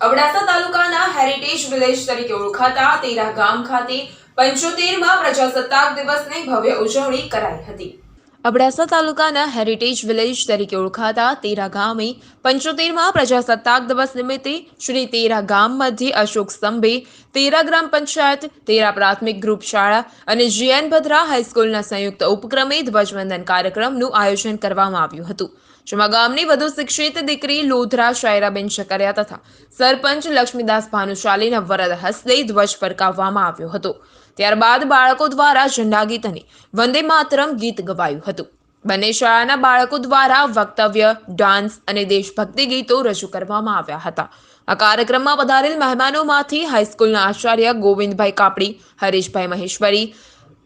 અબડાસા તાલુકાના heritage village તરીકે ઓળખાતા તેરા ગામ ખાતે પંચોતેરમાં પ્રજાસત્તાક દિવસની ભવ્ય ઉજવણી કરાઈ હતી. અબડાસા તાલુકાના હેરિટેજ વિલેજ તરીકે ઓળખાતા તેરા ગામે પંચોતેરમાં પ્રજાસત્તાક દિવસ નિમિત્તે શ્રી તેરા ગામ મધ્યે અશોક સ્તંભે તેરા ગ્રામ પંચાયત, તેરા પ્રાથમિક ગ્રુપ શાળા અને જીએન ભદ્રા હાઈસ્કૂલના સંયુક્ત ઉપક્રમે ધ્વજવંદન કાર્યક્રમનું આયોજન કરવામાં આવ્યું હતું, જેમાં ગામની વધુ શિક્ષિત દીકરી લોધરા શાયરાબેન શકરિયા તથા સરપંચ લક્ષ્મીદાસ ભાનુશાલીના વરદ હસ્તે ધ્વજ ફરકાવવામાં આવ્યો હતો. ત્યારબાદ બાળકો દ્વારા ઝંડા ગીત અને વંદે માતરમ ગીત ગવાયું હતું. બંને શાળાના બાળકો દ્વારા વક્તવ્ય, ડાન્સ અને દેશભક્તિ ગીતો રજૂ કરવામાં આવ્યા હતા. આ કાર્યક્રમમાં પધારેલ મહેમાનોમાંથી હાઈસ્કૂલના આચાર્ય ગોવિંદભાઈ કાપડી, હરીશભાઈ મહેશ્વરી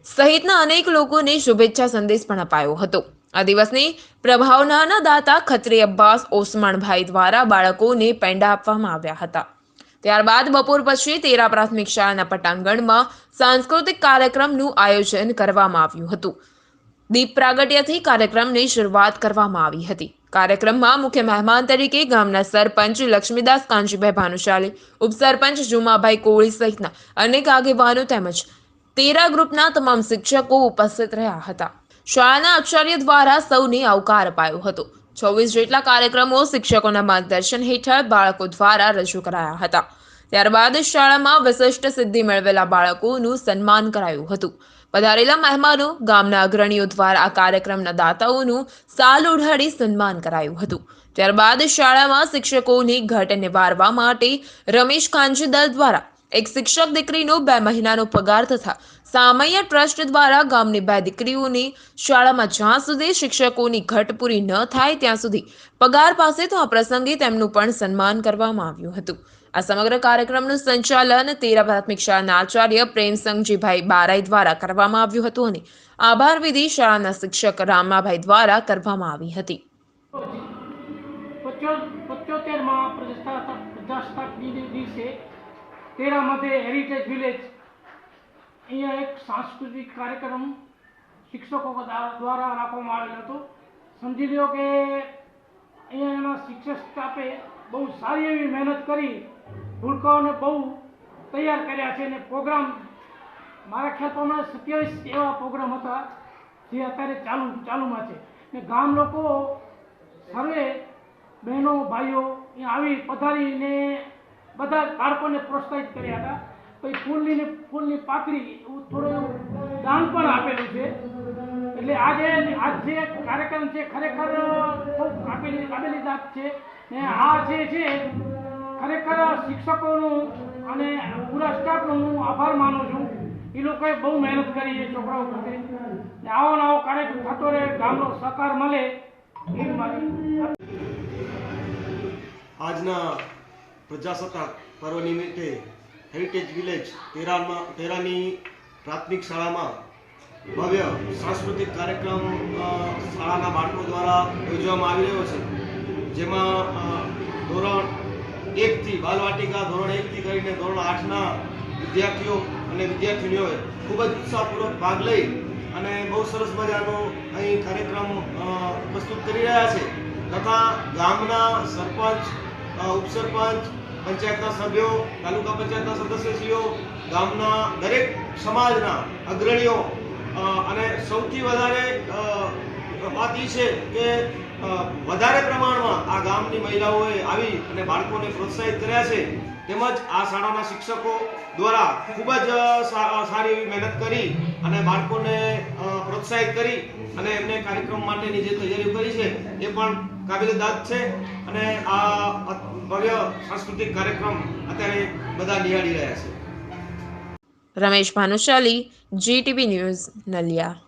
સહિતના અનેક લોકોને શુભેચ્છા સંદેશ પણ અપાયો હતો. આ દિવસની પ્રભાવનાના દાતા ખત્રી અબ્બાસ ઓસમાણભાઈ દ્વારા બાળકોને પેંડા આપવામાં આવ્યા હતા. ત્યારબાદ બપોર પછી તેરા પ્રાથમિક શાળાના પટાંગણમાં સાંસ્કૃતિક કાર્યક્રમનું આયોજન કરવામાં આવ્યું હતું. દીપ પ્રાગટ્યથી કાર્યક્રમની શરૂઆત કરવામાં આવી હતી. કાર્યક્રમમાં મુખ્ય મહેમાન તરીકે ગામના સરપંચ લક્ષ્મીદાસ કાંજીભાઈ ભાનુશાલી, ઉપસરપંચ જુમાભાઈ કોળી સહિતના અનેક આગેવાનો તેમજ તેરા ગ્રુપના તમામ શિક્ષકો ઉપસ્થિત રહ્યા હતા. શાળાના આચાર્ય દ્વારા સૌને આવકાર અપાયો હતો. છવ્વીસ જેટલા કાર્યક્રમો શિક્ષકોના માર્ગદર્શન હેઠળ બાળકો દ્વારા રજૂ કરાયા હતા. ત્યારબાદ શાળામાં વિશિષ્ટ સિદ્ધિ મેળવેલા બાળકોનું સન્માન કરાયું હતું. પધારેલા મહેમાનો ગામના અગ્રણીઓ દ્વારા આ કાર્યક્રમના દાતાઓનું સાલ ઓઢાડી સન્માન કરાયું હતું. ત્યારબાદ શાળામાં શિક્ષકોની ઘટ નિવારવા માટે રમેશ કાંજીદલ દ્વારા એક શિક્ષક દીકરીનો બે મહિનાનો પગાર તથા સામૈયા ટ્રસ્ટ દ્વારા ગામની બે દીકરીઓની શાળામાં જ્યાં સુધી શિક્ષકોની ઘટ પૂરી ન થાય ત્યાં સુધી પગાર પાસે તો આ પ્રસંગે તેમનું પણ સન્માન કરવામાં આવ્યું હતું. આ સમગ્ર કાર્યક્રમનું સંચાલન તેરા પ્રાથમિક શાળાના આચાર્ય પ્રેમસંગજીભાઈ બારાઈ દ્વારા કરવામાં આવ્યું હતું અને આભાર વિધિ શાળાના શિક્ષક રામાભાઈ દ્વારા કરવામાં આવી હતી. પંચોતેરમાં પ્રજાસત્તાક દિવસે તેરા મધ્ય હેરિટેજ વિલેજ અહીંયા એક સાંસ્કૃતિક કાર્યક્રમ શિક્ષકો દ્વારા રાખવામાં આવેલ હતો. સમજી લ્યો કે અહીંયા એના શિક્ષક સ્ટાફે બહુ સારી એવી મહેનત કરી, ભૂલકાઓને બહુ તૈયાર કર્યા છે અને પ્રોગ્રામ, મારા ખ્યાલ પ્રમાણે સત્યાવીસ એવા પ્રોગ્રામ હતા જે અત્યારે ચાલુ, ચાલુમાં છે. ને ગામ લોકો, સર્વે બહેનો, ભાઈઓ અહીંયા આવી પધારીને બધા બાળકોને પ્રોત્સાહિત કર્યા હતા. પછી ફૂલની ને ફૂલની પાકડી થોડું દાન પણ આપેલું છે. એટલે આજે આજ જે કાર્યક્રમ છે ખરેખર ખૂબ કાબેલી કાબેલી દાદ છે. ને આ જે છે, ખરેખર શિક્ષકોનું અને પૂરા સ્ટાફનો હું આભાર માનું છું. એ લોકોએ બહુ મહેનત કરી છે છોકરાઓ ને આવો ને આવો કાર્યક્રમ થતો રહે, ગામનો સહકાર મળે. એ મારી આજના પ્રજાસત્તાક પર્વ નિમિત્તે હેરિટેજ વિલેજ તેરામાં તેરાની પ્રાથમિક શાળામાં ભવ્ય સાંસ્કૃતિક કાર્યક્રમ શાળાના બાળકો દ્વારા યોજવામાં આવી રહ્યો છે. જેમાં ધોરણ એકથી, બાલવાટિકા ધોરણ એકથી કરીને ધોરણ આઠના વિદ્યાર્થીઓ અને વિદ્યાર્થિનીઓએ ખૂબ જ ઉત્સાહપૂર્વક ભાગ લઈ અને બહુ સરસ મજાનો અહીં કાર્યક્રમ પ્રસ્તુત કરી રહ્યા છે. તથા ગામના સરપંચ ઉપસરપંચ, પંચાયતના સભ્યો, તાલુકા પંચાયતના સદસ્યશ્રીઓ, ગામના દરેક સમાજના અગ્રણીઓ અને સૌથી વધારે વાત એ છે કે વધારે પ્રમાણમાં આ ગામની મહિલાઓએ આવી અને બાળકોને પ્રોત્સાહિત કર્યા છે. તેમજ આ શાળાના શિક્ષકો દ્વારા ખૂબ જ સારી એવી મહેનત કરી અને બાળકોને પ્રોત્સાહિત કરી અને એમને કાર્યક્રમ માટેની જે તૈયારીઓ કરી છે, એ પણ કાબિલે છે અને આ ભવ્ય સાંસ્કૃતિક કાર્યક્રમ અત્યારે બધા નિહાળી રહ્યા છે. Ramesh Bhanushali GTV news Naliya.